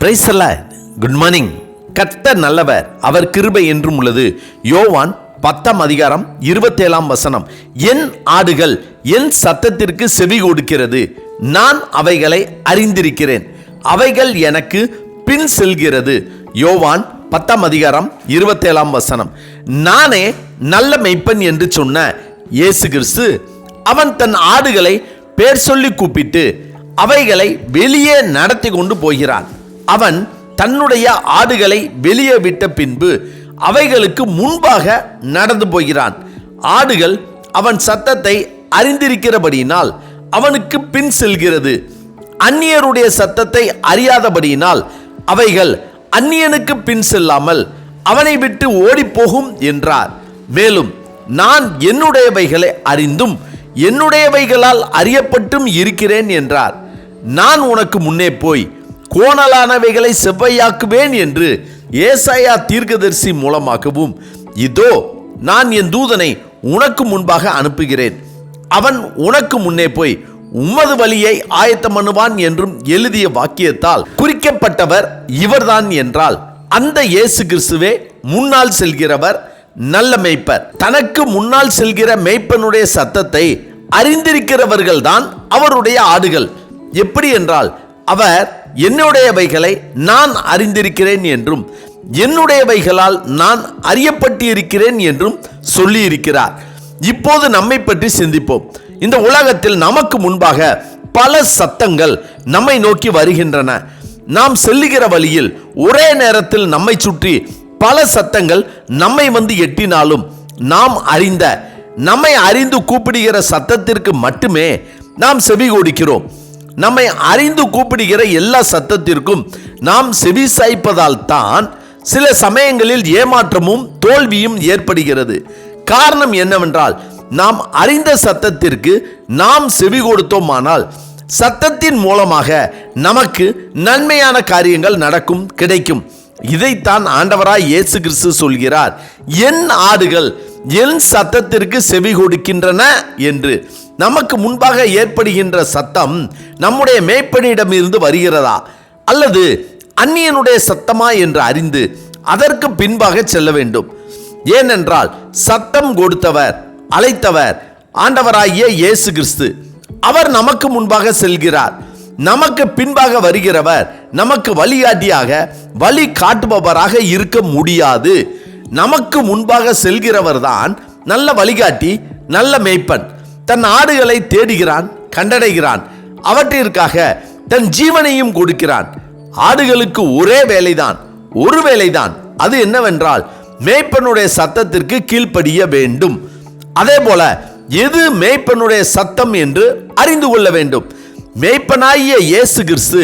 பிரைசல்ல good morning கர்த்தர் நல்லவர் அவர் கிருபை என்றும் உள்ளது. யோவான் பத்தாம் அதிகாரம் இருபத்தேழாம் வசனம். என் ஆடுகள் என் சத்தத்திற்கு செவி கொடுக்கிறது. நான் அவைகளை அறிந்திருக்கிறேன். அவைகள் எனக்கு பின் செல்கிறது. யோவான் பத்தாம் அதிகாரம் இருபத்தேழாம் வசனம். நானே நல்ல மெய்ப்பன் என்று சொன்ன இயேசு கிறிஸ்து அவன் தன் ஆடுகளை பேர் சொல்லி கூப்பிட்டு அவைகளை வெளியே நடத்தி கொண்டு போகிறான். அவன் தன்னுடைய ஆடுகளை வெளியே விட்ட பின்பு அவைகளுக்கு முன்பாக நடந்து போகிறான். ஆடுகள் அவன் சத்தத்தை அறிந்திருக்கிறபடியினால் அவனுக்கு பின் செல்கிறது. அந்நியருடைய சத்தத்தை அறியாதபடியினால் அவைகள் அந்நியனுக்கு பின் செல்லாமல் அவனை விட்டு ஓடிப்போகும் என்றார். மேலும் நான் என்னுடையவைகளை அறிந்தும் என்னுடையவைகளால் அறியப்பட்டும் இருக்கிறேன் என்றார். நான் உனக்கு முன்னே போய் கோணலானவைகளை செவ்வையாக்குவேன் என்று ஏசாயா தீர்க்கதரிசி மூலமாகவும் இதோ நான் என் தூதனை உனக்கு முன்பாக அனுப்புகிறேன். அவன் உனக்கு முன்னே போய் உமது வழியை ஆயத்தம் பண்ணுவான் என்றும் எழுதிய வாக்கியத்தால் குறிக்கப்பட்டவர் இவர்தான் என்றால் அந்த இயேசு கிறிஸ்துவே முன்னால் செல்கிறவர் நல்ல மெய்ப்பர். தனக்கு முன்னால் செல்கிற மேய்ப்பனுடைய சத்தத்தை அறிந்திருக்கிறவர்கள்தான் அவருடைய ஆடுகள். எப்படி என்றால் அவர் என்னுடையவைகளை நான் அறிந்திருக்கிறேன் என்றும் என்னுடையவைகளால் நான் அறியப்பட்டு இருக்கிறேன் என்றும் சொல்லியிருக்கிறார். இப்போது நம்மை பற்றி சிந்திப்போம். இந்த உலகத்தில் நமக்கு முன்பாக பல சத்தங்கள் நம்மை நோக்கி வருகின்றன. நாம் செல்லுகிற வழியில் ஒரே நேரத்தில் நம்மை சுற்றி பல சத்தங்கள் நம்மை வந்து எட்டினாலும் நாம் அறிந்த நம்மை அறிந்து கூப்பிடுகிற சத்தத்திற்கு மட்டுமே நாம் செவி கொடுக்கிறோம் நம்மை அறிந்து கூப்பிடுகிற எல்லா சத்தத்திற்கும் நாம் செவி சாய்ப்பதால் தான் சில சமயங்களில் ஏமாற்றமும் தோல்வியும் ஏற்படுகிறது. காரணம் என்னவென்றால் நாம் அறிந்த சத்தத்திற்கு நாம் செவி கொடுத்தோமானால் சத்தத்தின் மூலமாக நமக்கு நன்மையான காரியங்கள் நடக்கும் கிடைக்கும். இதைத்தான் ஆண்டவராய் இயேசு கிறிஸ்து சொல்கிறார். என் ஆடுகள் என் சத்தத்திற்கு செவி கொடுக்கின்றன என்று. நமக்கு முன்பாக ஏற்படுகின்ற சத்தம் நம்முடைய மேய்ப்பனிடமிருந்து வருகிறதா? அல்லது அந்நியனுடைய சத்தமா என்று அறிந்து அதற்கு பின்பாக செல்ல வேண்டும். ஏனென்றால் சத்தம் கொடுத்தவர் அழைத்தவர் ஆண்டவராகிய இயேசு கிறிஸ்து. அவர் நமக்கு முன்பாக செல்கிறார். நமக்கு பின்பாக வருகிறவர் நமக்கு வழிகாட்டியாக வழி காட்டுபவராக இருக்க முடியாது. நமக்கு முன்பாக செல்கிறவர் தான் நல்ல வழிகாட்டி நல்ல மேய்ப்பன். தன் ஆடுகளை தேடுகிறான் கண்டடைகிறான். அவற்றிற்காக தன் ஜீவனையும் கொடுக்கிறான். ஆடுகளுக்கு ஒரே வேலைதான் ஒரு வேலைதான். அது என்னவென்றால் மேய்ப்பனுடைய சத்தத்திற்கு கீழ்ப்படிய வேண்டும். அதே போல எது மேய்ப்பனுடைய சத்தம் என்று அறிந்து கொள்ள வேண்டும். மேய்ப்பனாகிய இயேசு கிறிஸ்து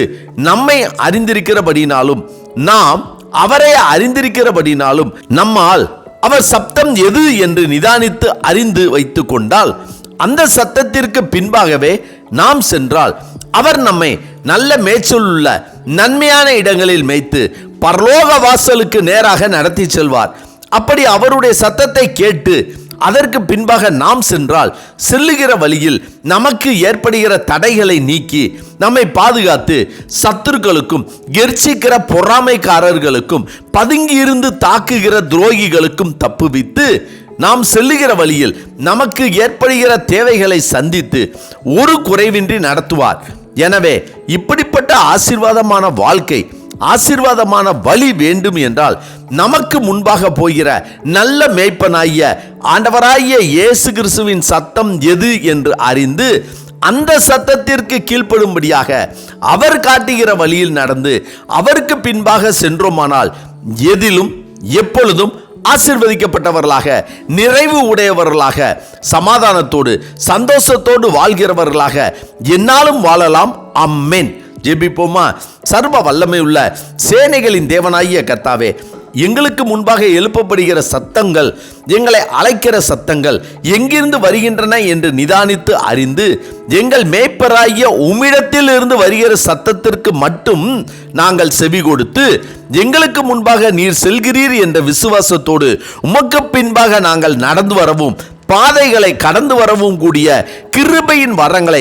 நம்மை அறிந்திருக்கிறபடினாலும் நாம் அவரை அறிந்திருக்கிறபடினாலும் நம்மால் அவர் சப்தம் எது என்று நிதானித்து அறிந்து வைத்து கொண்டால் அந்த சத்தத்திற்கு பின்பாகவே நாம் சென்றால் அவர் நம்மை நல்ல மேய்ச்சல் உள்ள நன்மையான இடங்களில் மேய்த்து பரலோக வாசலுக்கு நேராக நடத்தி செல்வார். அப்படி அவருடைய சத்தத்தை கேட்டு அதற்கு பின்பாக நாம் சென்றால் செல்லுகிற வழியில் நமக்கு ஏற்படுகிற தடைகளை நீக்கி நம்மை பாதுகாத்து சத்துருக்களுக்கும் கெர்ச்சிக்கிற பொறாமைக்காரர்களுக்கும் பதுங்கி இருந்து தாக்குகிற துரோகிகளுக்கும் தப்புவித்து நாம் செல்லுகிற வழியில் நமக்கு ஏற்படுகிற தேவைகளை சந்தித்து ஒரு குறைவின்றி நடத்துவார். எனவே இப்படிப்பட்ட ஆசீர்வாதமான வாழ்க்கை ஆசீர்வாதமான வழி வேண்டும் என்றால் நமக்கு முன்பாக போகிற நல்ல மேய்ப்பனாகிய ஆண்டவராகிய இயேசு கிறிஸ்துவின் சத்தம் எது என்று அறிந்து அந்த சத்தத்திற்கு கீழ்ப்படும்படியாக அவர் காட்டுகிற வழியில் நடந்து அவருக்கு பின்பாக சென்றோமானால் எதிலும் எப்பொழுதும் ஆசிர்வதிக்கப்பட்டவர்களாக நிறைவு உடையவர்களாக சமாதானத்தோடு சந்தோஷத்தோடு வாழ்கிறவர்களாக என்னாலும் வாழலாம். அம்மேன் ஜெபிப்போமா? சர்வ வல்லமை உள்ள சேனைகளின் தேவனாகிய கர்த்தாவே எங்களுக்கு முன்பாக எழுப்பப்படுகிற சத்தங்கள் எங்களை அழைக்கிற சத்தங்கள் எங்கிருந்து வருகின்றன என்று நிதானித்து அறிந்து எங்கள் மேய்ப்பராகிய உம்மிடத்தில் இருந்து வருகிற சத்தத்திற்கு மட்டும் நாங்கள் செவி கொடுத்து எங்களுக்கு முன்பாக நீர் செல்கிறீர் என்ற விசுவாசத்தோடு உமக்கு பின்பாக நாங்கள் நடந்து வரவும் பாதைகளை கடந்து வரவும் கூடிய கிருபையின் வரங்களை